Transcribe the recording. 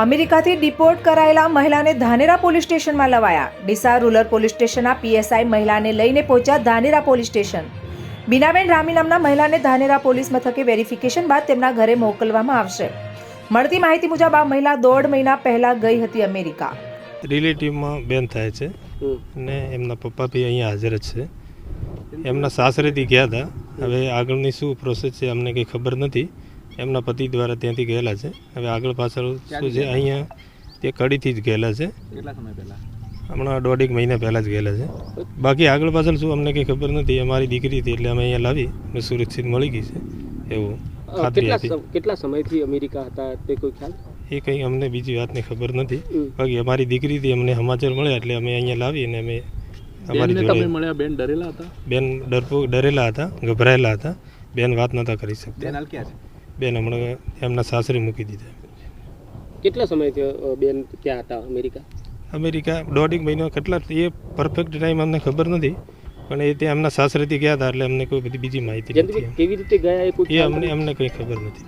અમેરિકાથી ડિપોર્ટ કરાયેલા મહિલાને ધાનેરા પોલીસ સ્ટેશનમાં લવાયા. ડીસા રૂરલ પોલીસ સ્ટેશનના પીએસઆઈ મહિલાને લઈને પહોંચ્યા ધાનેરા પોલીસ સ્ટેશન. બીનાબેન રામી નામના મહિલાને ધાનેરા પોલીસ મથકે વેરિફિકેશન બાદ તેમના ઘરે મોકલવામાં આવશે. મળતી માહિતી મુજબ આ મહિલા દોઢ મહિના પહેલા ગઈ હતી અમેરિકા. રિલેટિવમાં બેન થાય છે. અને એમના પપ્પા બી અહીંયા હાજર જ છે. એમના સાસરેથી ગયા હતા. હવે આગળની શું પ્રોસેસ છે અમને કંઈ ખબર નથી. એમના પતિ દ્વારા ત્યાંથી ગયેલા છે. હવે આગળ પાછળ શું છે અહીંયા તે કડીથી જ ગયેલા છે. કેટલા સમય પહેલા? હમણાં દોઢેક મહિના પહેલાં જ ગયેલા છે. બાકી આગળ પાછળ શું અમને કંઈ ખબર નથી અમારી દીકરી હતી એટલે અમે અહીંયા લાવી અને સુરક્ષિત મળી ગઈ છે. એવું ખાતરી કેટલા સમયથી અમેરિકા હતા તે કોઈ ખ્યાલ? એ કંઈ અમને બીજી વાતની ખબર નથી. બાકી અમારી દીકરીથી અમને સમાચાર મળ્યા એટલે અમે અહીંયા લાવી અને અમે અમારી જોડે મળ્યા બેન ડરેલા હતા? બેન ડરપો ડરેલા હતા ગભરાયેલા હતા. બેન વાત નહોતા કરી શકતા. બેન હાલ ક્યાં છે? બેન હમણાં એમના સાસરે મૂકી દીધા. કેટલા સમયથી થયો બેન ત્યાં હતા અમેરિકા? અમેરિકા દોઢેક મહિનો કેટલા એ પરફેક્ટ ટાઈમ અમને ખબર નથી પણ એ ત્યાં એમના સાસરેથી ગયા હતા એટલે અમને કોઈ બધી બીજી માહિતી નથી કેવી રીતે ગયા એ અમને અમને કંઈ ખબર નથી.